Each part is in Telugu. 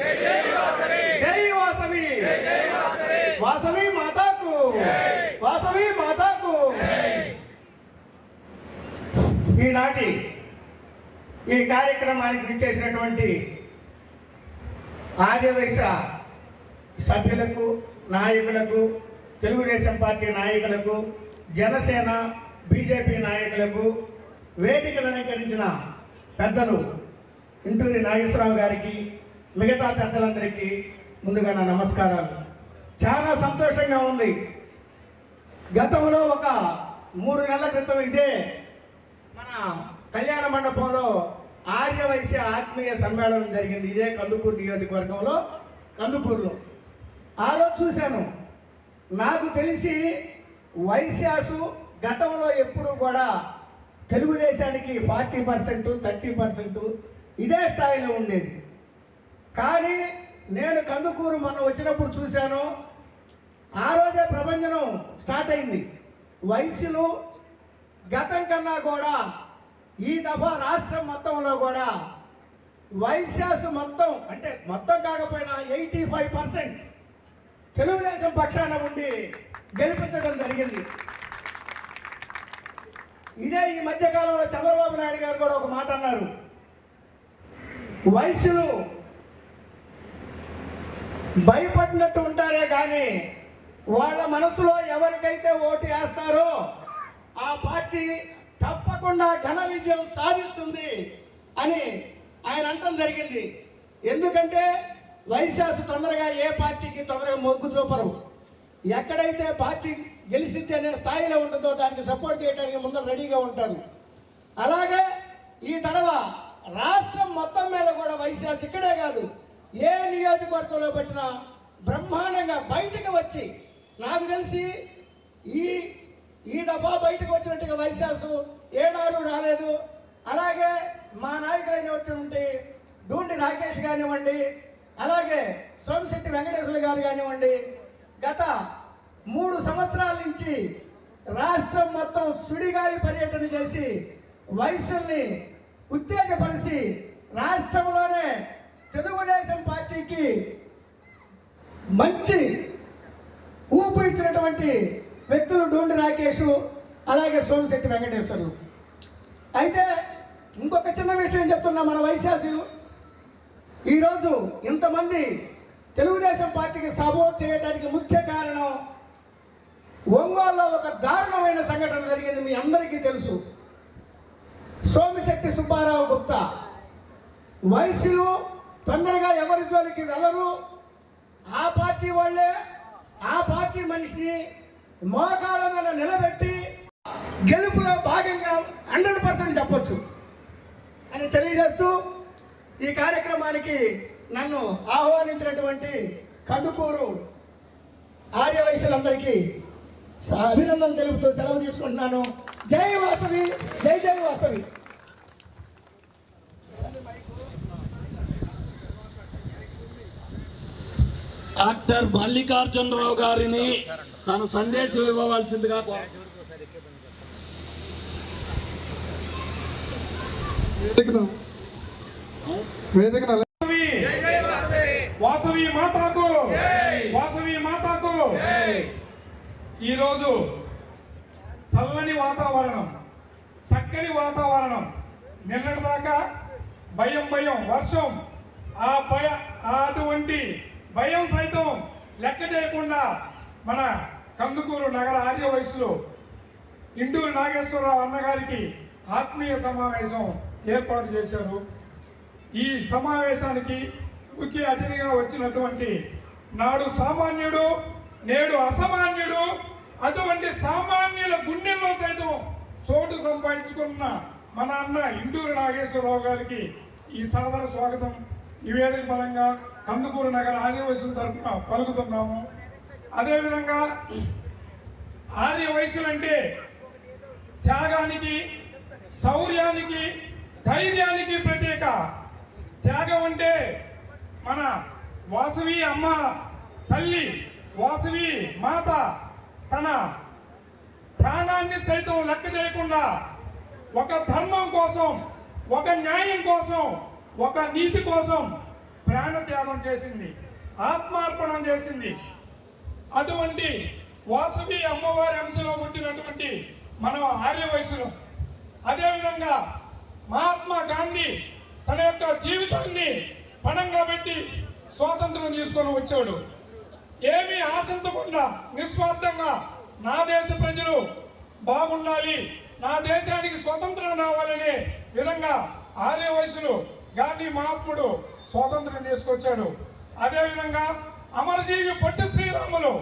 జై వాసవి. వాసవి మాతాకు. వాసవి మాతాకు. ఈనాటి ఈ కార్యక్రమానికి విచ్చేసినటువంటి ఆర్యవైశ్య సభ్యులకు నాయకులకు తెలుగుదేశం పార్టీ నాయకులకు జనసేన బీజేపీ నాయకులకు వేదికలు అలంకరించిన పెద్దలు ఇంటూరి నాగేశ్వరరావు గారికి మిగతా పెద్దలందరికీ ముందుగా నా నమస్కారాలు. చాలా సంతోషంగా ఉంది. గతంలో ఒక మూడు నెలల క్రితం ఇదే మన కళ్యాణ మండపంలో ఆర్యవైశ్య ఆత్మీయ సమ్మేళనం జరిగింది. ఇదే కందుకూరు నియోజకవర్గంలో కందుకూరులో. ఆ రోజు చూశాను. నాకు తెలిసి వైశ్యాసు గతంలో ఎప్పుడు కూడా తెలుగుదేశానికి ఫార్టీ పర్సెంట్ థర్టీ పర్సెంట్ ఇదే స్థాయిలో ఉండేది. కానీ నేను కందుకూరు మొన్న వచ్చినప్పుడు చూశాను. ఆ రోజే ప్రభంజనం స్టార్ట్ అయింది. వయసులు గతం కన్నా కూడా ఈ దఫా రాష్ట్రం మొత్తంలో కూడా వైశ్యాసు మొత్తం అంటే మొత్తం కాకపోయినా ఎయిటీ ఫైవ్ పర్సెంట్ తెలుగుదేశం పక్షాన ఉండి గెలిపించడం జరిగింది. ఇదే ఈ మధ్యకాలంలో చంద్రబాబు నాయుడు గారు కూడా ఒక మాట అన్నారు. వయసులు భయపడినట్టు ఉంటారే కానీ వాళ్ళ మనసులో ఎవరికైతే ఓటు వేస్తారో ఆ పార్టీ తప్పకుండా ఘన విజయం సాధిస్తుంది అని ఆయన అంటం జరిగింది. ఎందుకంటే వైశాసు తొందరగా ఏ పార్టీకి తొందరగా మొగ్గు చూపరు. ఎక్కడైతే పార్టీ గెలిచింది అనే స్థాయిలో ఉంటుందో దానికి సపోర్ట్ చేయడానికి ముందర రెడీగా ఉంటారు. అలాగే ఈ తడవ రాష్ట్రం మొత్తం మీద కూడా వైశాస్ ఇక్కడే కాదు ఏ నియోజకవర్గంలో పెట్టినా బ్రహ్మాండంగా బయటకు వచ్చి నాకు తెలిసి ఈ ఈ దఫా బయటకు వచ్చినట్టుగా వైశాసు ఏనాడు రాలేదు. అలాగే మా నాయకులైనటువంటి డూండి రాకేష్ కానివ్వండి అలాగే సోమశెట్టి వెంకటేశ్వర గారు కానివ్వండి గత మూడు సంవత్సరాల నుంచి రాష్ట్రం మొత్తం సుడిగాలి పర్యటన చేసి వయసుల్ని ఉత్తేజపరిచి రాష్ట్రంలోనే తెలుగుదేశం పార్టీకి మంచి ఊపు ఇచ్చినటువంటి వ్యక్తులు డూండి రాకేష్ అలాగే సోమశెట్టి వెంకటేశ్వర్లు. అయితే ఇంకొక చిన్న విషయం చెప్తున్నా మన వైశాసు. ఈరోజు ఇంతమంది తెలుగుదేశం పార్టీకి సపోర్ట్ చేయడానికి ముఖ్య కారణం ఒంగోలులో ఒక దారుణమైన సంఘటన జరిగింది మీ అందరికీ తెలుసు. సోమిశెట్టి సుబ్బారావు గుప్తా. వయసులో తొందరగా ఎవరి జోలికి వెళ్ళరు. ఆ పార్టీ వాళ్ళే ఆ పార్టీ మనిషిని మోకాళ్ళ మీద నిలబెట్టి గెలుపులో భాగంగా హండ్రెడ్ పర్సెంట్ చెప్పొచ్చు అని తెలియజేస్తూ ఈ కార్యక్రమానికి నన్ను ఆహ్వానించినటువంటి కందుకూరు ఆర్యవైశ్యులందరికీ అభినందన తెలుపుతూ సెలవు తీసుకుంటున్నాను. జై వాసవి జై జై వాసవి. డాక్టర్ మల్లికార్జునరావు గారిని తన సందేశం ఇవ్వవలసిందిగా కోరు- వేదికను వేదికను వాసవి మాతాకు వాసవి మాతాకు. ఈరోజు చల్లని వాతావరణం చక్కని వాతావరణం. నిన్నటిదాకా భయం భయం వర్షం ఆ భయ ఆ అటువంటి భయం సైతం లెక్క చేయకుండా మన కందుకూరు నగర ఆర్య వయసులో ఇంటూరు నాగేశ్వరరావు అన్నగారికి ఆత్మీయ సమావేశం ఏర్పాటు చేశారు. ఈ సమావేశానికి ముఖ్య అతిథిగా వచ్చినటువంటి నాడు సామాన్యుడు నేడు అసామాన్యుడు అటువంటి సామాన్యుల గుండెల్లో సైతం చోటు సంపాదించుకున్న మన అన్న ఇంటూరు నాగేశ్వరరావు గారికి ఈ సాదర స్వాగతం. ఈ వేదిక పరంగా కందుకూరు నగర ఆర్యవయసుల తరఫున పలుకుతున్నాము. అదేవిధంగా ఆర్యవైశ్యం అంటే త్యాగానికి శౌర్యానికి ధైర్యానికి ప్రత్యేక. త్యాగం అంటే మన వాసవి అమ్మ తల్లి వాసవి మాత తన ప్రాణాన్ని సైతం లెక్క చేయకుండా ఒక ధర్మం కోసం ఒక న్యాయం కోసం ఒక నీతి కోసం ప్రాణత్యాగం చేసింది ఆత్మార్పణం చేసింది. అటువంటి వాసవి అమ్మవారి అంశలో పుట్టినటువంటి మనం ఆర్య వయసులో అదేవిధంగా మహాత్మా గాంధీ తన యొక్క జీవితాన్ని పణంగా పెట్టి స్వాతంత్రం తీసుకొని వచ్చాడు. ఏమీ ఆశించకుండా నిస్వార్థంగా నా దేశ ప్రజలు బాగుండాలి నా దేశానికి స్వతంత్రం రావాలనే విధంగా ఆర్య వయసులు గాంధీ మహాత్ముడు స్వాతంత్రం తీసుకొచ్చాడు. అదేవిధంగా అమరజీవి పొట్టి శ్రీరాములు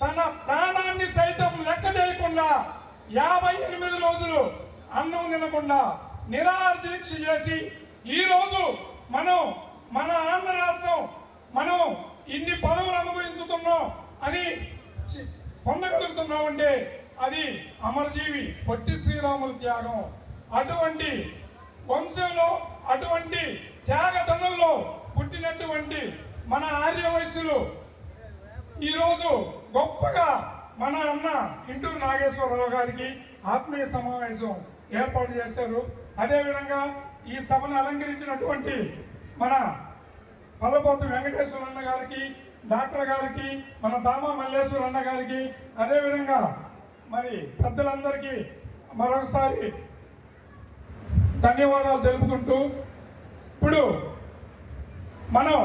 తన ప్రాణాన్ని సైతం లెక్క చేయకుండా యాభై ఎనిమిది రోజులు అన్నం తినకుండా నిరాహార దీక్ష చేసి ఈ రోజు మనం మన ఆంధ్ర రాష్ట్రం మనం ఇన్ని పదవులు అనుభవించుతున్నాం అని చి- పొందగలుగుతున్నామంటే అది అమరజీవి పొట్టి శ్రీరాముల త్యాగం. అటువంటి వంశంలో అటువంటి త్యాగతనంలో పుట్టినటువంటి మన ఆర్య వయస్సులు ఈరోజు గొప్పగా మన అన్న ఇంటూరు నాగేశ్వరరావు గారికి ఆత్మీయ సమావేశం ఏర్పాటు చేశారు. అదేవిధంగా ఈ సభను అలంకరించినటువంటి మన పల్లపోతు వెంకటేశ్వర అన్న గారికి డాక్టర్ గారికి మన దామా మల్లేశ్వర అన్న గారికి అదేవిధంగా మరి పెద్దలందరికీ మరొకసారి ధన్యవాదాలు తెలుపుకుంటూ ఇప్పుడు మనం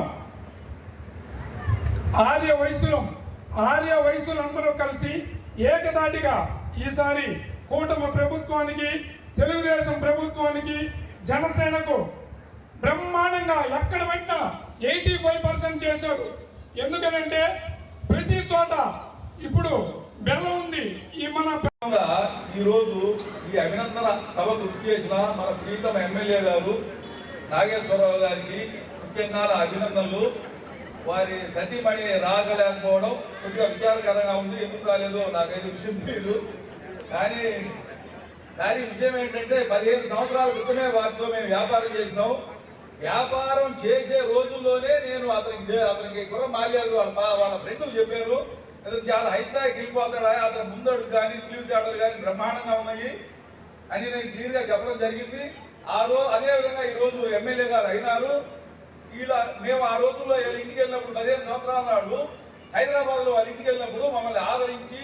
ఆర్య వయసులో ఆర్య వయసులందరూ కలిసి ఏకదాటిగా ఈసారి కూటమి ప్రభుత్వానికి తెలుగుదేశం ప్రభుత్వానికి జనసేనకు బ్రహ్మాండంగా ఎక్కడ పెట్టినా ఎయిటీ ఫైవ్ పర్సెంట్ చేశారు. ఎందుకనంటే ప్రతి చోట ఇప్పుడు బెల్లం ఉంది. ఈ మన ఈరోజు ఈ అభినందన సభకు చేసిన మన ప్రీతమ ఎమ్మెల్యే గారు నాగేశ్వరరావు గారికి ముఖ్యంగా అభినందనలు. వారి సతీమణి రాగలేకపోవడం కొద్దిగా విచారకరంగా ఉంది. ఎందుకు కాలేదో నాకైతే విషయం తెలియదు కానీ దాని విషయం ఏంటంటే పదిహేను సంవత్సరాల క్రితమే వారితో మేము వ్యాపారం చేసినాం. వ్యాపారం చేసే రోజుల్లోనే నేను అతనికి అతనికి కుర్ర మాల్యాలు వాళ్ళ వాళ్ళ ఫ్రెండ్కి చెప్పాను. చాలా హై స్థాయికి వెళ్ళిపోతాడా అతను ముందడు కానీ తెలివితేటలు కానీ బ్రహ్మాండంగా ఉన్నాయి అని నేను క్లియర్గా చెప్పడం జరిగింది. ఆ రోజు అదేవిధంగా ఈరోజు ఈ రోజు ఎమ్మెల్యే గారు అయినారు. వీళ్ళ మేము ఆ రోజుల్లో ఇంటికి వెళ్ళినప్పుడు పదిహేను సంవత్సరాల నాడు హైదరాబాద్లో వాళ్ళ ఇంటికి వెళ్ళినప్పుడు మమ్మల్ని ఆదరించి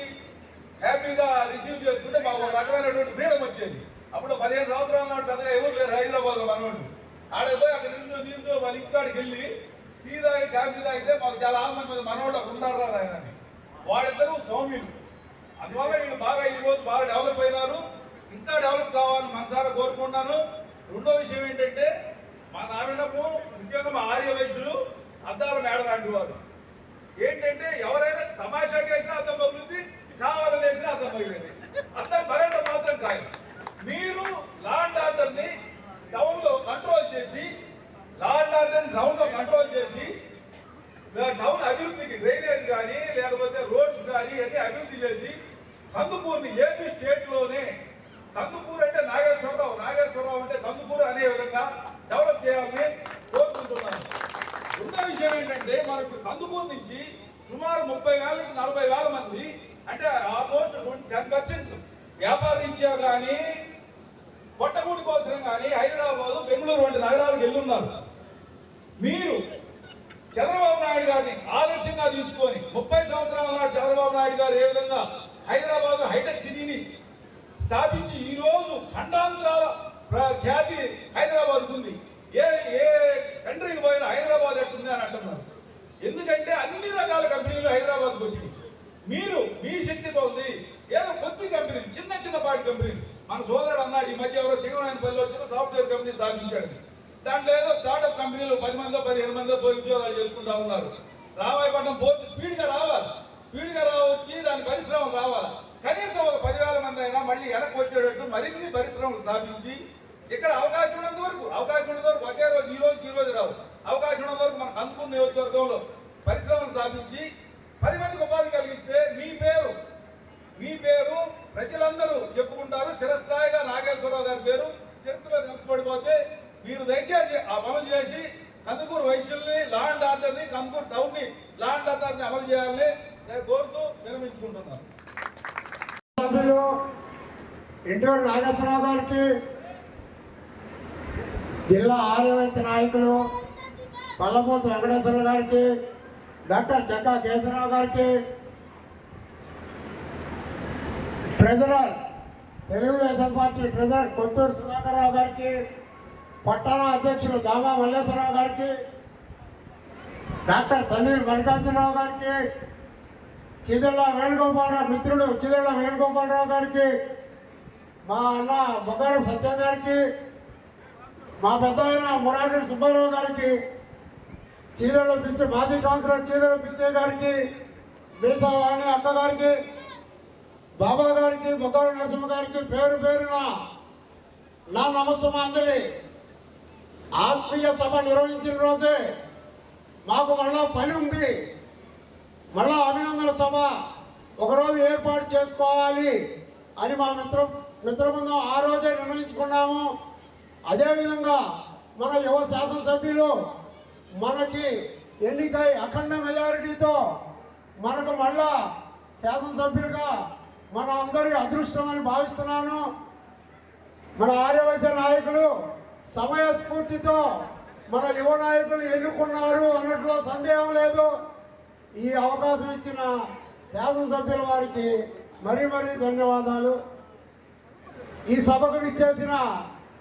హ్యాపీగా రిసీవ్ చేసుకుంటే మాకు ఒక రకమైనటువంటి ఫ్రీడమ్ వచ్చేది. అప్పుడు పదిహేను సంవత్సరాల నాడు పెద్దగా ఎవరు లేరు హైదరాబాద్లో మనవాళ్ళు ఆడకి పోయి అక్కడ నిండు నీళ్ళు వాళ్ళ ఇంటికాడికి వెళ్ళి టీ తాగి కాఫీ తాగితే మాకు చాలా ఆనందం మనవాళ్ళు అక్కడ ఉన్నారా రాయనని వాళ్ళిద్దరూ సౌమ్యులు. అందువల్ల వీళ్ళు బాగా ఈరోజు రోజు బాగా డెవలప్ అయినారు. ఇంకా డెవలప్ కావాలని మనసారా కోరుకుంటున్నాను. రెండో విషయం ఏంటంటే మా నావినము ముఖ్యంగా మా ఆర్య వయసులు అద్దాల మేడ లాంటి వారు. ఏంటంటే ఎవరైనా తమాషా చేసినా అర్థం పగులుద్ది కావాలని వేసినా అర్థం పగిలింది. అర్థం పగలడం మాత్రం కాదు మీరు లా అండ్ ఆర్డర్ని టౌన్లో కంట్రోల్ చేసి లా అండ్ ఆర్డర్ టౌన్లో కంట్రోల్ చేసి టౌన్ అభివృద్ధికి డ్రైనేజ్ కానీ లేకపోతే రోడ్స్ కానీ అన్ని అభివృద్ధి చేసి కందుకూరుని ఏపీ స్టేట్లోనే కందుకూరు అంటే నాగేశ్వరరావు నాగేశ్వరరావు అంటే కందుకూరు అనే విధంగా డెవలప్ చేయాలని కోరుకుంటున్నాను రెండో విషయం ఏంటంటే మనకు కందుకూరు నుంచి సుమారు ముప్పై వేల నుంచి నలభై వేల మంది అంటే ఆల్మోస్ట్ టెన్ పర్సెంట్ వ్యాపారరీత్యా కానీ పొట్టగూడి కోసం కానీ హైదరాబాద్ బెంగళూరు వంటి నగరాలకు మీరు చంద్రబాబు నాయుడు గారిని ఆదర్శంగా తీసుకొని ముప్పై సంవత్సరాల నాడు చంద్రబాబు నాయుడు గారు ఏ విధంగా హైదరాబాద్ హైటెక్ సిటీని స్థాపించి ఈ రోజు ఖండాంతరాల ఖ్యాతి హైదరాబాద్ ఉంది. ఏ ఏ కంట్రీకి పోయినా హైదరాబాద్ ఎట్టుంది అని అంటున్నారు. ఎందుకంటే అన్ని రకాల కంపెనీలు హైదరాబాద్కి వచ్చినాయి. మీరు మీ శక్తితో ఉంది. ఏదో కొద్ది కంపెనీ చిన్న చిన్నపాటి కంపెనీలు. మన సోదరుడు అన్నాడు ఈ మధ్య ఎవరో సింగనాయన పల్లి వచ్చిన సాఫ్ట్వేర్ కంపెనీ స్థాపించాడు. దాంట్లో ఏదో స్టార్ట్అప్ కంపెనీలు పది మందో పదిహేను మందో పోయి ఉద్యోగాలు చేసుకుంటా ఉన్నారు. రామాయపట్నం పోర్టు స్పీడ్గా రావాలి. స్పీడ్గా రావచ్చి దాని పరిశ్రమలు రావాలి కనీసం ఒక పదివేల మంది అయినా మళ్ళీ వెనక్కి వచ్చేటట్టు మరిన్ని పరిశ్రమలు స్థాపించి ఇక్కడ అవకాశం ఉన్నంత వరకు అవకాశం ఉన్నంత వరకు ఒకే రోజు ఈ రోజు ఈ రోజు రావు. అవకాశం ఉన్నంత వరకు మన కందుకూరు నియోజకవర్గంలో పరిశ్రమలు స్థాపించి పది మందికి ఉపాధి కలిగిస్తే మీ పేరు మీ పేరు ప్రజలందరూ చెప్పుకుంటారు. శిరస్థాయిగా నాగేశ్వరరావు గారి పేరు చరిత్రలో నిలిచిపడిపోతే మీరు దయచేసి ఆ పనులు చేసి కందుకూరు వైశ్యుల్ని లా అండ్ ఆర్డర్ని కందుకూరు టౌన్ని లా అండ్ ఆర్డర్ని అమలు చేయాలని నేను కోరుతూ విరమించుకుంటున్నాను సభ్యులు ఇంటూరు నాగేశ్వరరావు గారికి జిల్లా ఆర్యవైశ్య నాయకులు పల్లపోతు వెంకటేశ్వర గారికి డాక్టర్ చెక్కా కేశవరావు గారికి treasurer Telugudesam party treasurer Kotturu Sudhakar Rao గారికి పట్టణ అధ్యక్షులు దామా మల్లేశ్వరరావు గారికి డాక్టర్ తన్నీల్ మల్లికార్జునరావు గారికి చిదళ్ళ వేణుగోపాలరావు మిత్రుడు చిదళ్ళ వేణుగోపాలరావు గారికి మా అన్న బొగ్గారం సత్యం గారికి మా పెద్ద ఆయన మురారి సుబ్బారావు గారికి చీదళ్ళ పిచ్చే మాజీ కౌన్సిలర్ చీదళ్ళ పిచ్చే గారికి దేశవాణి అక్క గారికి బాబా గారికి బొగ్గారం నరసింహ గారికి పేరు పేరున నా నమస్సమాంజలి. ఆత్మీయ సభ నిర్వహించిన రోజే మాకు మళ్ళా పని ఉంది. మళ్ళా అభినందన సభ ఒకరోజు ఏర్పాటు చేసుకోవాలి అని మా మిత్ర మిత్రబృందం ఆ రోజే నిర్ణయించుకున్నాము. అదేవిధంగా మన యువ శాసనసభ్యులు మనకి ఎన్నికై అఖండ మెజారిటీతో మనకు మళ్ళా శాసనసభ్యులుగా మన అందరి అదృష్టం అని భావిస్తున్నాను. మన ఆర్యవైశ్య నాయకులు సమయస్ఫూర్తితో మన యువ నాయకులు ఎన్నుకున్నారు అన్నట్లో సందేహం లేదు. ఈ అవకాశం ఇచ్చిన శాసనసభ్యుల వారికి మరీ మరీ ధన్యవాదాలు. ఈ సభకు విచ్చేసిన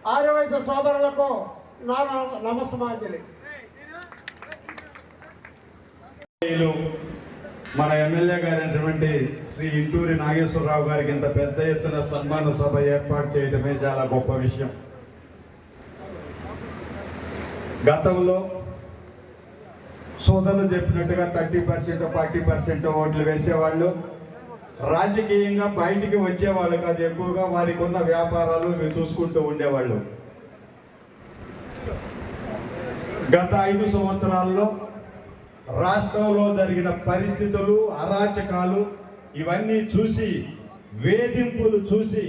ఆర్యవయస సోదరులకు నా నమ- మన ఎమ్మెల్యే గారైనటువంటి శ్రీ ఇంటూరి నాగేశ్వరరావు గారికి ఇంత పెద్ద ఎత్తున సన్మాన సభ ఏర్పాటు చేయడమే చాలా గొప్ప విషయం. గతంలో సోదరులు చెప్పినట్టుగా థర్టీ పర్సెంట్ ఫార్టీ పర్సెంట్ ఓట్లు వేసేవాళ్ళు. రాజకీయంగా బయటికి వచ్చేవాళ్ళు కాదు ఎక్కువగా వారికి ఉన్న వ్యాపారాలు చూసుకుంటూ ఉండేవాళ్ళు. గత ఐదు సంవత్సరాల్లో రాష్ట్రంలో జరిగిన పరిస్థితులు అరాచకాలు ఇవన్నీ చూసి వేధింపులు చూసి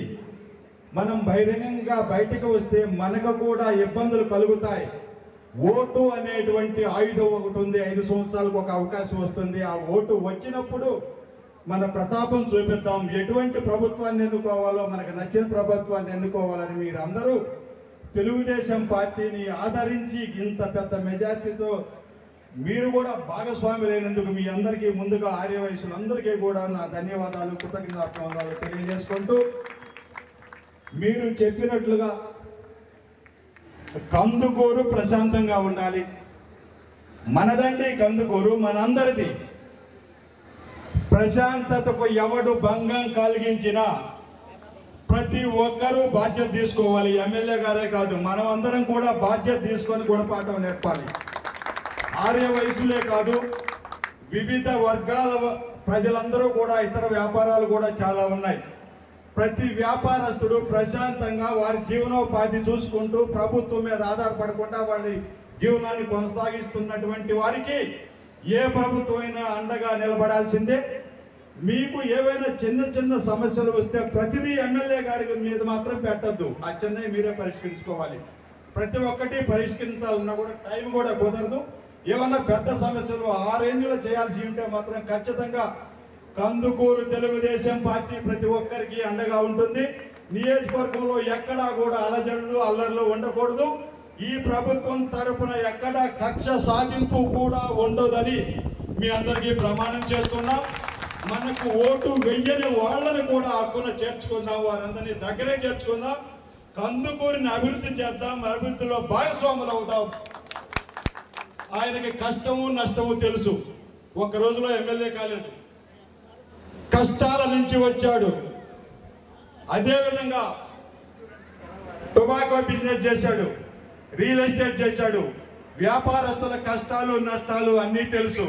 మనం బహిరంగంగా బయటకు వస్తే మనకు కూడా ఇబ్బందులు కలుగుతాయి. ఓటు అనేటువంటి ఆయుధం ఒకటి ఉంది. ఐదు సంవత్సరాలకు ఒక అవకాశం వస్తుంది. ఆ ఓటు వచ్చినప్పుడు మన ప్రతాపం చూపిద్దాం. ఎటువంటి ప్రభుత్వాన్ని ఎన్నుకోవాలో మనకు నచ్చిన ప్రభుత్వాన్ని ఎన్నుకోవాలని మీరందరూ తెలుగుదేశం పార్టీని ఆదరించి ఇంత పెద్ద మెజార్టీతో మీరు కూడా భాగస్వాములైనందుకు మీ అందరికీ ముందుగా ఆర్య వయసులందరికీ కూడా నా ధన్యవాదాలు కృతజ్ఞతాలు తెలియజేసుకుంటూ మీరు చెప్పినట్లుగా కందుకూరు ప్రశాంతంగా ఉండాలి. మనదండి కందుకూరు మనందరిది. ప్రశాంతతకు ఎవడు భంగం కలిగించినా ప్రతి ఒక్కరూ బాధ్యత తీసుకోవాలి. ఎమ్మెల్యే గారే కాదు మనం అందరం కూడా బాధ్యత తీసుకొని గుణపాఠం నేర్పాలి. ఆర్య వయసులే కాదు వివిధ వర్గాల ప్రజలందరూ కూడా ఇతర వ్యాపారాలు కూడా చాలా ఉన్నాయి. ప్రతి వ్యాపారస్తుడు ప్రశాంతంగా వారి జీవనోపాధి చూసుకుంటూ ప్రభుత్వం మీద ఆధారపడకుండా వారి జీవనాన్ని కొనసాగిస్తున్నటువంటి వారికి ఏ ప్రభుత్వమైనా అండగా నిలబడాల్సిందే. మీకు ఏవైనా చిన్న చిన్న సమస్యలు వస్తే ప్రతిదీ ఎమ్మెల్యే గారి మీద మాత్రం పెట్టద్దు. ఆ చిన్నవి మీరే పరిష్కరించుకోవాలి. ప్రతి ఒక్కటి పరిష్కరించాలన్నా కూడా టైం కూడా కుదరదు. ఏమన్నా పెద్ద సమస్యలు ఆ రేంజ్లో చేయాల్సి ఉంటే మాత్రం ఖచ్చితంగా కందుకూరు తెలుగుదేశం పార్టీ ప్రతి ఒక్కరికి అండగా ఉంటుంది. నియోజకవర్గంలో ఎక్కడా కూడా అలజడులు అల్లర్లు ఉండకూడదు. ఈ ప్రభుత్వం తరపున ఎక్కడ కక్ష సాధింపు కూడా ఉండదని మీ అందరికీ ప్రమాణం చేస్తున్నాం. మనకు ఓటు వెయ్యని వాళ్ళని కూడా హక్కున చేర్చుకుందాం. వారందరినీ దగ్గరే చేర్చుకుందాం. కందుకూరిని అభివృద్ధి చేద్దాం. అభివృద్ధిలో భాగస్వాములు అవుతాం. ఆయనకి కష్టము నష్టము తెలుసు. ఒక్క రోజులో ఎమ్మెల్యే కాలేదు. కష్టాల నుంచి వచ్చాడు. అదేవిధంగా టొబాకో బిజినెస్ చేశాడు రియల్ ఎస్టేట్ చేశాడు. వ్యాపారస్తుల కష్టాలు నష్టాలు అన్నీ తెలుసు.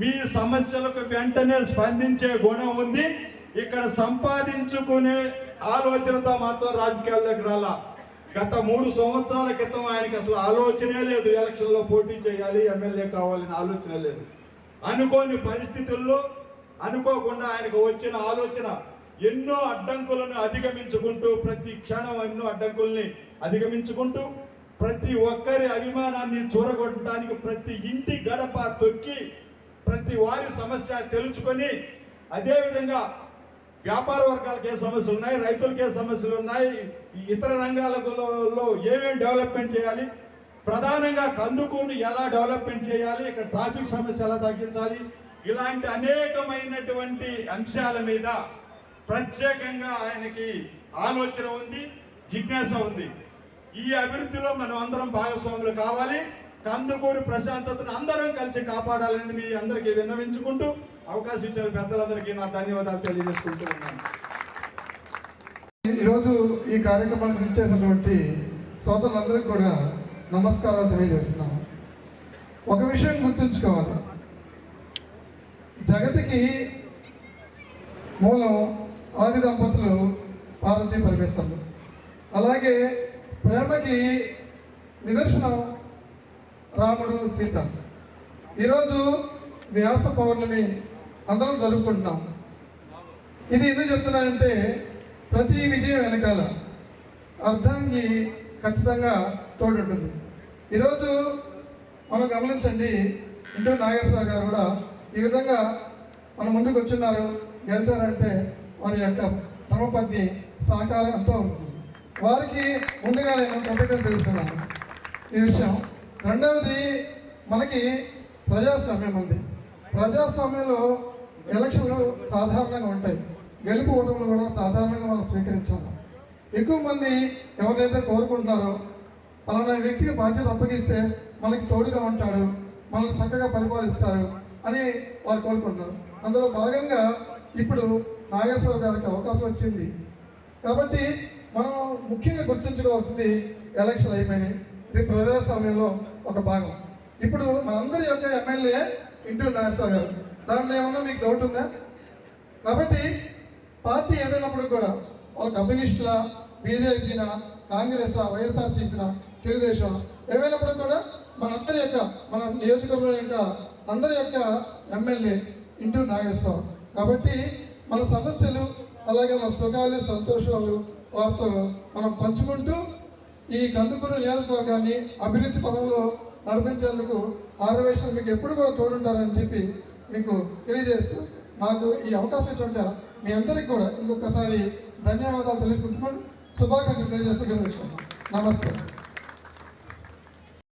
మీ సమస్యలకు వెంటనే స్పందించే గుణం ఉంది. ఇక్కడ సంపాదించుకునే ఆలోచనతో మాత్రం రాజకీయాల్లోకి రాలా. గత మూడు సంవత్సరాల క్రితం ఆయనకి అసలు ఆలోచనే లేదు ఎలక్షన్లో పోటీ చేయాలి ఎమ్మెల్యే కావాలని ఆలోచన లేదు. అనుకోని పరిస్థితుల్లో అనుకోకుండా ఆయనకు వచ్చిన ఆలోచన ఎన్నో అడ్డంకులను అధిగమించుకుంటూ ప్రతి క్షణం ఎన్నో అడ్డంకుల్ని అధిగమించుకుంటూ ప్రతి ఒక్కరి అభిమానాన్ని చూరగొట్టడానికి ప్రతి ఇంటి గడప తొక్కి ప్రతి వారి సమస్య తెలుసుకొని అదేవిధంగా వ్యాపార వర్గాలకు ఏ సమస్యలు ఉన్నాయి రైతులకు ఏ సమస్యలు ఉన్నాయి ఇతర రంగాలలో ఏమేమి డెవలప్మెంట్ చేయాలి ప్రధానంగా కందుకూరుని ఎలా డెవలప్మెంట్ చేయాలి ఇక్కడ ట్రాఫిక్ సమస్య ఎలా తగ్గించాలి ఇలాంటి అనేకమైనటువంటి అంశాల మీద ప్రత్యేకంగా ఆయనకి ఆలోచన ఉంది జిజ్ఞాస ఉంది. ఈ అభివృద్ధిలో మనం అందరం భాగస్వాములు కావాలి. కందుకూరు ప్రశాంతతను అందరం కలిసి కాపాడాలని మీ అందరికీ విన్నవించుకుంటూ అవకాశం ఇచ్చిన పెద్దలందరికీ నా ధన్యవాదాలు తెలియజేసుకుంటూ ఉన్నాను. ఈరోజు ఈ కార్యక్రమానికి ఇచ్చేసినటువంటి సోదరులందరికీ కూడా నమస్కారాలు తెలియజేస్తున్నాము ఒక విషయం గుర్తుంచుకోవాలి. జగతికి మూలం ఆది దంపతులు పార్వతీ పరమేశ్వరులు. అలాగే ప్రేమకి నిదర్శనం రాముడు సీత. ఈరోజు వ్యాస పౌర్ణమి అందరం జరుపుకుంటున్నాం. ఇది ఎందుకు చెప్తున్నానంటే ప్రతి విజయం వెనకాల అర్థానికి ఖచ్చితంగా తోడుంటుంది. ఈరోజు మనం గమనించండి ఇంటూ నాగేశ్వర గారు కూడా ఈ విధంగా మన ముందుకు వచ్చున్నారు గెలిచారంటే వారి యొక్క ధర్మపత్ని సహకారం ఎంతో ఉంటుంది. వారికి ముందుగా నేను కృతజ్ఞత తెలుస్తున్నాను ఈ విషయం రెండవది మనకి ప్రజాస్వామ్యం ఉంది. ప్రజాస్వామ్యంలో ఎలక్షన్లు సాధారణంగా ఉంటాయి. గెలుపు ఓటములు కూడా సాధారణంగా మనం స్వీకరించాలి. ఎక్కువ మంది ఎవరైతే కోరుకుంటున్నారో పలానా వ్యక్తికి బాధ్యత అప్పగిస్తే మనకి తోడుగా ఉంటాడు మనల్ని చక్కగా పరిపాలిస్తారు అని వారు కోరుకుంటున్నారు. అందులో భాగంగా ఇప్పుడు నాగేశ్వర గారికి అవకాశం వచ్చింది. కాబట్టి మనం ముఖ్యంగా గుర్తుంచుకోవాల్సింది ఎలక్షన్ అయిపోయినాయి. ఇది ప్రజాస్వామ్యంలో ఒక భాగం. ఇప్పుడు మనందరి యొక్క ఎమ్మెల్యే ఇంటూ నాగేశ్వర గారు. దాంట్లో ఏమన్నా మీకు డౌట్ ఉందా? కాబట్టి పార్టీ ఏదైనప్పుడు కూడా ఒక కమ్యూనిస్టుల బీజేపీన కాంగ్రెస్ వైఎస్ఆర్సీపీన తెలుగుదేశం ఏమైనప్పుడు కూడా మనందరి యొక్క మన నియోజకవర్గం యొక్క అందరి యొక్క ఎమ్మెల్యే ఇంటూ నాగేశ్వరం కాబట్టి మన సమస్యలు అలాగే మన సుఖాలు సంతోషాలు వారితో మనం పంచుకుంటూ ఈ కందుకూరు నియోజకవర్గాన్ని అభివృద్ధి పదంలో నడిపించేందుకు ఆరవేషన్ మీకు ఎప్పుడు కూడా తోడుంటారని చెప్పి మీకు తెలియజేస్తూ నాకు ఈ అవకాశం ఇచ్చిన మీ అందరికీ కూడా ఇంకొకసారి ధన్యవాదాలు తెలుసుకుంటున్నాను శుభాకాంక్షలు తెలియజేస్తూ గెలిపించుకున్నాను నమస్తే.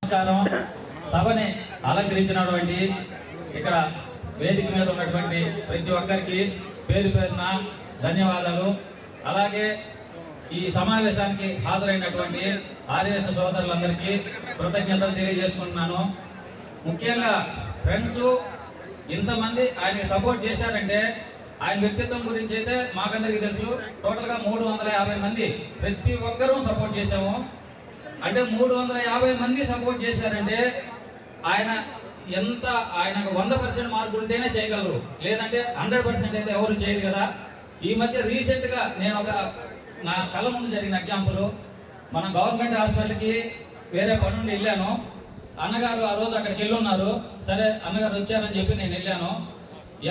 నమస్కారం. సభని అలంకరించినటువంటి ఇక్కడ వేదిక మీద ఉన్నటువంటి ప్రతి ఒక్కరికి పేరు పేరున ధన్యవాదాలు. అలాగే ఈ సమావేశానికి హాజరైనటువంటి ఆర్యవేశ సోదరులందరికీ కృతజ్ఞతలు తెలియజేసుకుంటున్నాను. ముఖ్యంగా ఫ్రెండ్స్ ఇంతమంది ఆయనకి సపోర్ట్ చేశారంటే ఆయన వ్యక్తిత్వం గురించి అయితే మాకందరికీ తెలుసు. టోటల్గా మూడు వందల యాభై మంది ప్రతి ఒక్కరూ సపోర్ట్ చేశాము. అంటే మూడు వందల యాభై మంది సపోర్ట్ చేశారంటే ఆయన ఎంత ఆయనకు వంద పర్సెంట్ మార్కులు ఉంటేనే చేయగలరు. లేదంటే హండ్రెడ్ పర్సెంట్ అయితే ఎవరు చేయరు కదా. ఈ మధ్య రీసెంట్గా నేను ఒక నా కళ్ళ ముందు జరిగిన ఎగ్జాంపుల్ మన గవర్నమెంట్ హాస్పిటల్కి వేరే పని నుండి వెళ్ళాను. అన్నగారు ఆ రోజు అక్కడికి వెళ్ళి ఉన్నారు సరే అన్నగారు వచ్చారని చెప్పి నేను వెళ్ళాను.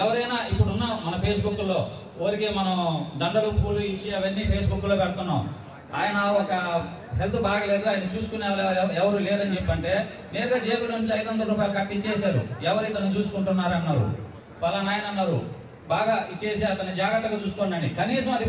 ఎవరైనా ఇప్పుడున్న మన ఫేస్బుక్లో ఊరికే మనం దండలు పూలు ఇచ్చి అవన్నీ ఫేస్బుక్లో పెడుతున్నాం. ఆయన ఒక హెల్త్ బాగలేదు ఆయన చూసుకునే వాళ్ళు ఎవరు లేరని చెప్పంటే నేరుగా జేబు నుంచి ఐదు వందల రూపాయలు కట్టి ఇచ్చేశారు. ఎవరు ఇతను చూసుకుంటున్నారు అన్నారు పలానా ఆయన అన్నారు. బాగా ఇచ్చేసి అతను జాగ్రత్తగా చూసుకోండి అని. కనీసం అది